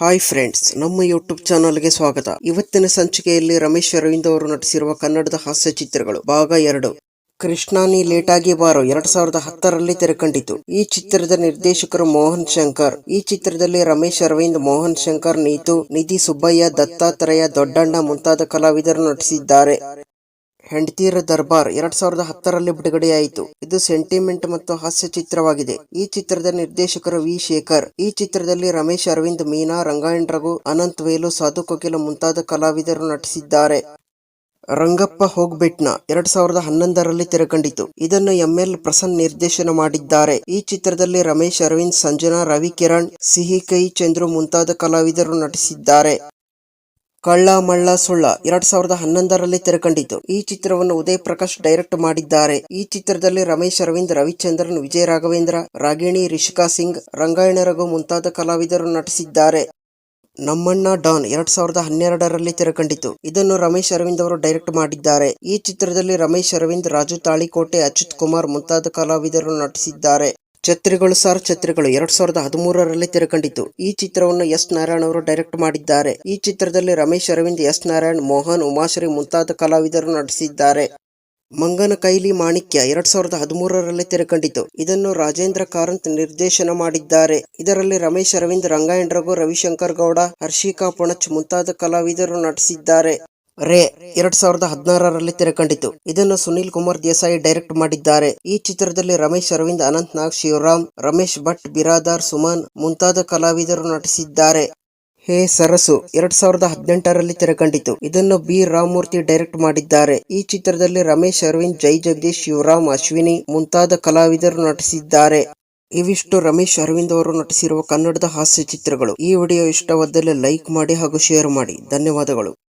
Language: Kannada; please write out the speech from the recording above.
ಹಾಯ್ ಫ್ರೆಂಡ್ಸ್ ನಮ್ಮ ಯೂಟ್ಯೂಬ್ ಚಾನಲ್ಗೆ ಸ್ವಾಗತ. ಇವತ್ತಿನ ಸಂಚಿಕೆಯಲ್ಲಿ ರಮೇಶ್ ಅರವಿಂದ್ ಅವರು ನಟಿಸಿರುವ ಕನ್ನಡದ ಹಾಸ್ಯ ಚಿತ್ರಗಳು, ಭಾಗ ಎರಡು. ಕೃಷ್ಣಾನಿ ಲೇಟಾಗಿ ಬಾರೋ, ಎರಡ್ ಸಾವಿರದ ಹತ್ತರಲ್ಲಿ ತೆರೆಕಂಡಿತು. ಈ ಚಿತ್ರದ ನಿರ್ದೇಶಕರು ಮೋಹನ್ ಶಂಕರ್. ಈ ಚಿತ್ರದಲ್ಲಿ ರಮೇಶ್ ಅರವಿಂದ್, ಮೋಹನ್ ಶಂಕರ್, ನೀತು, ನಿಧಿ ಸುಬ್ಬಯ್ಯ, ದತ್ತಾತ್ರೇಯ, ದೊಡ್ಡಣ್ಣ ಮುಂತಾದ ಕಲಾವಿದರು ನಟಿಸಿದ್ದಾರೆ. ಹೆಂಡತೀರ ದರ್ಬಾರ್ ಎರಡ್ ಸಾವಿರದ ಹತ್ತರಲ್ಲಿ ಬಿಡುಗಡೆಯಾಯಿತು. ಇದು ಸೆಂಟಿಮೆಂಟ್ ಮತ್ತು ಹಾಸ್ಯ ಚಿತ್ರವಾಗಿದೆ. ಈ ಚಿತ್ರದ ನಿರ್ದೇಶಕರು ವಿ. ಶೇಖರ್, ಈ ಚಿತ್ರದಲ್ಲಿ ರಮೇಶ್, ಅರವಿಂದ್, ಮೀನಾ, ರಂಗಾಯಣ್, ರಘು, ಅನಂತ್, ವೇಲು, ಸಾಧು ಕೋಕಿಲ ಮುಂತಾದ ಕಲಾವಿದರು ನಟಿಸಿದ್ದಾರೆ. ರಂಗಪ್ಪ ಹೋಗ್ಬೆಟ್ನ ಎರಡ್ ಸಾವಿರದ ಹನ್ನೊಂದರಲ್ಲಿ ತೆರೆಕಂಡಿತು. ಇದನ್ನು ಎಂಎಲ್ ಪ್ರಸನ್ ನಿರ್ದೇಶನ ಮಾಡಿದ್ದಾರೆ. ಈ ಚಿತ್ರದಲ್ಲಿ ರಮೇಶ್, ಅರವಿಂದ್, ಸಂಜನಾ ರವಿ ರವಿಕಿರಣ್ ಸಿಹಿಕೈ ಚಂದ್ರು ಮುಂತಾದ ಕಲಾವಿದರು ನಟಿಸಿದ್ದಾರೆ. ಕಳ್ಳ ಮಳ್ಳ ಸುಳ್ಳ ಎರಡ್ ಸಾವಿರದ ಹನ್ನೊಂದರಲ್ಲಿ ತೆರೆಕಂಡಿತು ಈ ಚಿತ್ರವನ್ನು ಉದಯ್ ಪ್ರಕಾಶ್ ಡೈರೆಕ್ಟ್ ಮಾಡಿದ್ದಾರೆ. ಈ ಚಿತ್ರದಲ್ಲಿ ರಮೇಶ್, ಅರವಿಂದ್, ರವಿಚಂದ್ರನ್, ವಿಜಯ ರಾಘವೇಂದ್ರ, ರಾಗಿಣಿ, ರಿಷಿಕಾ ಸಿಂಗ್, ರಂಗಾಯಣ ರಘು ಮುಂತಾದ ಕಲಾವಿದರು ನಟಿಸಿದ್ದಾರೆ. ನಮ್ಮಣ್ಣ ಡಾನ್ ಎರಡ್ ಸಾವಿರದ ಹನ್ನೆರಡರಲ್ಲಿ ತೆರೆಕಂಡಿತು ಇದನ್ನು ರಮೇಶ್, ಅರವಿಂದ್ ಅವರು ಡೈರೆಕ್ಟ್ ಮಾಡಿದ್ದಾರೆ. ಈ ಚಿತ್ರದಲ್ಲಿ ರಮೇಶ್, ಅರವಿಂದ್, ರಾಜು ತಾಳಿಕೋಟೆ, ಅಚ್ಯುತ್ ಕುಮಾರ್ ಮುಂತಾದ ಕಲಾವಿದರು ನಟಿಸಿದ್ದಾರೆ. ಛತ್ರಿಗಳು ಸಾರ್, ಛತ್ರಿಗಳು. ಎರಡ್ ಸಾವಿರದ ಹದಿಮೂರರಲ್ಲಿ ತೆರೆಕಂಡಿತು ಈ ಚಿತ್ರವನ್ನು ಎಸ್. ನಾರಾಯಣ್ ಅವರು ಡೈರೆಕ್ಟ್ ಮಾಡಿದ್ದಾರೆ. ಈ ಚಿತ್ರದಲ್ಲಿ ರಮೇಶ್ ಅರವಿಂದ್, ಎಸ್. ನಾರಾಯಣ್, ಮೋಹನ್, ಉಮಾಶ್ರೀ ಮುಂತಾದ ಕಲಾವಿದರು ನಟಿಸಿದ್ದಾರೆ. ಮಂಗನ ಕೈಲಿ ಮಾಣಿಕ್ಯ ಎರಡ್ ಸಾವಿರದ ಹದಿಮೂರರಲ್ಲಿ ತೆರೆಕಂಡಿತು ಇದನ್ನು ರಾಜೇಂದ್ರ ಕಾರಂತ್ ನಿರ್ದೇಶನ ಮಾಡಿದ್ದಾರೆ. ಇದರಲ್ಲಿ ರಮೇಶ್ ಅರವಿಂದ್ ರಂಗಾಯಣ್ ರಘು, ರವಿಶಂಕರ್ ಗೌಡ, ಹರ್ಷಿಕಾ ಪುಣಚ್ ಮುಂತಾದ ಕಲಾವಿದರು ನಟಿಸಿದ್ದಾರೆ. ರೇ ಎರಡ್ ಸಾವಿರದ ಹದಿನಾರರಲ್ಲಿ ತೆರೆಕಂಡಿತು ಇದನ್ನು ಸುನೀಲ್ ಕುಮಾರ್ ದೇಸಾಯಿ ಡೈರೆಕ್ಟ್ ಮಾಡಿದ್ದಾರೆ. ಈ ಚಿತ್ರದಲ್ಲಿ ರಮೇಶ್ ಅರವಿಂದ್, ಅನಂತ್ ನಾಗ್, ಶಿವರಾಮ್, ರಮೇಶ್ ಭಟ್, ಬಿರಾದಾರ್, ಸುಮನ್ ಮುಂತಾದ ಕಲಾವಿದರು ನಟಿಸಿದ್ದಾರೆ. ಹೇ ಸರಸು, ಎರಡ್ ಸಾವಿರದ ಹದಿನೆಂಟರಲ್ಲಿ ತೆರೆಕಂಡಿತು ಇದನ್ನು ಬಿ. ರಾಮಮೂರ್ತಿ ಡೈರೆಕ್ಟ್ ಮಾಡಿದ್ದಾರೆ. ಈ ಚಿತ್ರದಲ್ಲಿ ರಮೇಶ್ ಅರವಿಂದ್, ಜೈ ಜಗದೀಶ್, ಶಿವರಾಮ್, ಅಶ್ವಿನಿ ಮುಂತಾದ ಕಲಾವಿದರು ನಟಿಸಿದ್ದಾರೆ. ಇವಿಷ್ಟು ರಮೇಶ್ ಅರವಿಂದ್ ಅವರು ನಟಿಸಿರುವ ಕನ್ನಡದ ಹಾಸ್ಯ ಚಿತ್ರಗಳು. ಈ ವಿಡಿಯೋ ಇಷ್ಟವಾದಲ್ಲಿ ಲೈಕ್ ಮಾಡಿ ಹಾಗೂ ಶೇರ್ ಮಾಡಿ. ಧನ್ಯವಾದಗಳು.